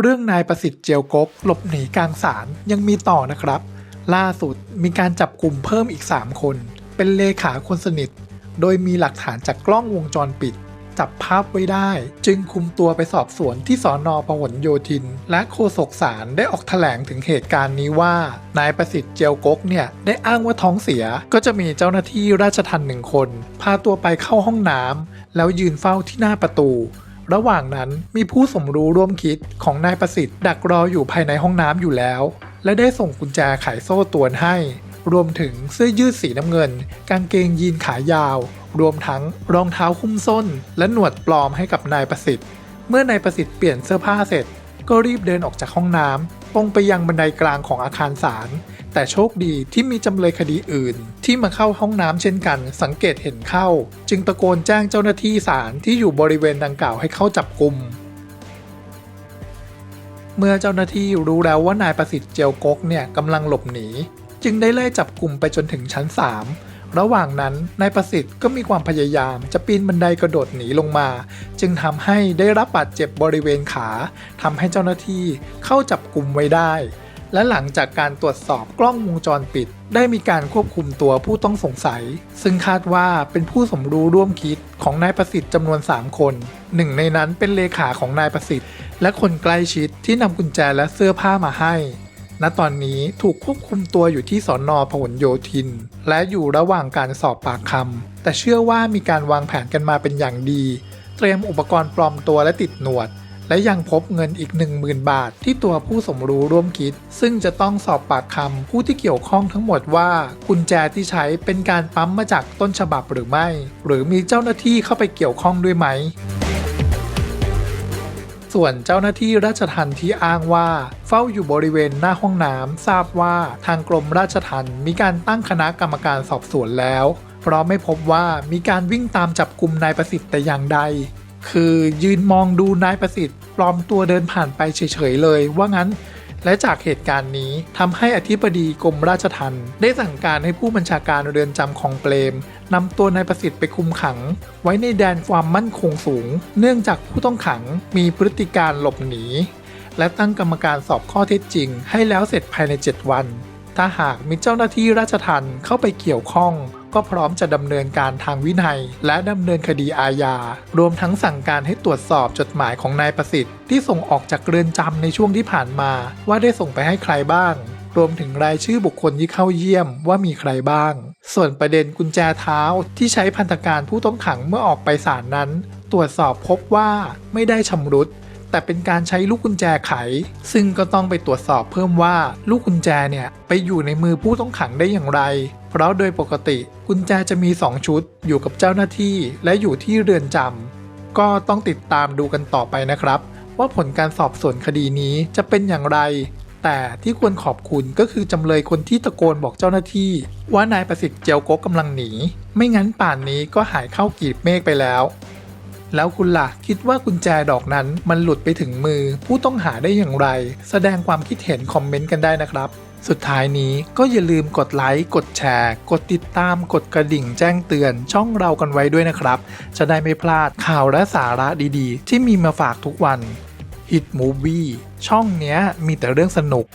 เรื่องนายประสิทธิ์เจียวกกหลบหนีกลางศาลยังมีต่อนะครับ ล่าสุดมีการจับกลุ่มเพิ่มอีก 3 คน เป็นเลขาคนสนิท โดยมีหลักฐานจากกล้องวงจรปิด จับภาพไว้ได้ จึงคุมตัวไปสอบสวนที่สอนอพหลโยธิน และโฆษกศาลได้ออกแถลงถึงเหตุการณ์นี้ว่า นายประสิทธิ์เจียวกกเนี่ยได้อ้างว่าท้องเสียก็จะมีเจ้าหน้าที่ราชทัณฑ์หนึ่งคน พาตัวไปเข้าห้องน้ำแล้วยืนเฝ้าที่หน้าประตู ระหว่างนั้นมีผู้สมรู้ร่วมคิดของนายประสิทธิ์ ดักรออยู่ภายในห้องน้ำอยู่แล้ว และได้ส่งกุญแจไขโซ่ตัวนให้ รวมถึงเสื้อยืดสีน้ำเงิน กางเกงยีนขายาว รวมทั้งรองเท้าคุ้มส้น และหนวดปลอมให้กับนายประสิทธิ์ เมื่อนายประสิทธิ์เปลี่ยนเสื้อผ้าเสร็จ ก็รีบเดินออกจากห้องน้ำตรงไปยังบันไดกลางของอาคารศาลแต่โชคดีที่มีจำเลยคดีอื่น ที่มาเข้าห้องน้ำเช่นกัน สังเกตเห็นเข้า จึงตะโกนแจ้งเจ้าหน้าที่ศาลที่อยู่บริเวณดังกล่าวให้เข้าจับกลุ่มเมื่อเจ้าหน้าที่รู้แล้วว่านายประสิทธิ์เจียวกกเนี่ยกำลังหลบหนี จึงได้ไล่จับกลุ่มไปจนถึงชั้น 3 ระหว่างนั้นนายประสิทธิ์ก็มีความพยายามจะปีนบันไดกระโดดหนีลงมา จึงทำให้ได้รับบาดเจ็บบริเวณขาทำให้เจ้าหน้าที่เข้าจับกลุ่มไว้ได้ และหลังจากการตรวจสอบกล้องวงจรปิด ได้มีการควบคุมตัวผู้ต้องสงสัย ซึ่งคาดว่าเป็นผู้สมรู้ร่วมคิดของนายประสิทธิ์จำนวน 3 คนหนึ่งในนั้นเป็นเลขาของนายประสิทธิ์ และคนใกล้ชิดที่นำกุญแจและเสื้อผ้ามาให้ ณตอนนี้ถูกควบคุมตัวอยู่ที่สอนอพหลโยธิน และอยู่ระหว่างการสอบปากคำแต่เชื่อว่ามีการวางแผนกันมาเป็นอย่างดี เตรียมอุปกรณ์ปลอมตัวและติดหนวด และยังพบเงินอีก 10,000 บาท ที่ตัวผู้สมรู้ร่วมคิด ซึ่งจะต้องสอบปากคำผู้ที่เกี่ยวข้องทั้งหมดว่ากุญแจที่ใช้เป็นการปั๊มมาจากต้นฉบับหรือไม่ หรือมีเจ้าหน้าที่เข้าไปเกี่ยวข้องด้วยไหม ส่วนเจ้าหน้าที่ราชทัณฑ์ที่อ้างว่า เฝ้าอยู่บริเวณหน้าห้องน้ำทราบว่าทางกรมราชทัณฑ์มีการตั้งคณะกรรมการสอบสวนแล้ว เพราะไม่พบว่ามีการวิ่งตามจับกลุ่มนายประสิทธิ์แต่อย่างใด คือยืนมองดูนายประสิทธิ์ปลอมตัวเดินผ่านไปเฉยๆเลย ว่างั้น และจากเหตุการณ์นี้ทำให้อธิบดีกรมราชทัณฑ์ได้สั่งการให้ผู้บัญชาการเรือนจำของเปรมนำตัวนายประสิทธิ์ไปคุมขัง ไว้ในแดนความมั่นคงสูง เนื่องจากผู้ต้องขังมีพฤติการหลบหนี และตั้งกรรมการสอบข้อเท็จจริง ให้แล้วเสร็จภายใน 7 วัน ถ้าหากมีเจ้าหน้าที่ราชทัณฑ์เข้าไปเกี่ยวข้อง ก็พร้อมจะดำเนินการทางวินัย และดำเนินคดีอาญา รวมทั้งสั่งการให้ตรวจสอบจดหมายของนายประสิทธิ์ที่ส่งออกจากเรือนจำในช่วงที่ผ่านมา ว่าได้ส่งไปให้ใครบ้าง รวมถึงรายชื่อบุคคลที่เข้าเยี่ยมว่ามีใครบ้าง ส่วนประเด็นกุญแจเท้าที่ใช้พันธการผู้ต้องขังเมื่อออกไปศาลนั้น ตรวจสอบพบว่าไม่ได้ชำรุดแต่เป็นการใช้ลูกกุญแจไข ซึ่งก็ต้องไปตรวจสอบเพิ่มว่าลูกกุญแจเนี่ย ไปอยู่ในมือผู้ต้องขังได้อย่างไร เพราะโดยปกติกุญแจจะมี 2 ชุด อยู่กับเจ้าหน้าที่และอยู่ที่เรือนจำก็ต้องติดตามดูกันต่อไปนะครับ ว่าผลการสอบสวนคดีนี้จะเป็นอย่างไร แต่ที่ควรขอบคุณก็คือจำเลยคนที่ตะโกนบอกเจ้าหน้าที่ ว่านายประสิทธิ์เจียวโกกกำลังหนี ไม่งั้นป่านนี้ก็หายเข้ากีบเมฆไปแล้ว แล้วคุณล่ะคิดว่ากุญแจดอกนั้นมันหลุดไปถึงมือ ผู้ต้องหาได้อย่างไร แสดงความคิดเห็นคอมเมนต์กันได้นะครับ สุดท้ายนี้ก็อย่าลืมกดไลค์ กดแชร์ กดติดตาม กดกระดิ่งแจ้งเตือนช่องเรากันไว้ด้วยนะครับ จะได้ไม่พลาดข่าวและสาระดีๆ ที่มีมาฝากทุกวัน Hit Movie ช่องเนี้ยมีแต่เรื่องสนุก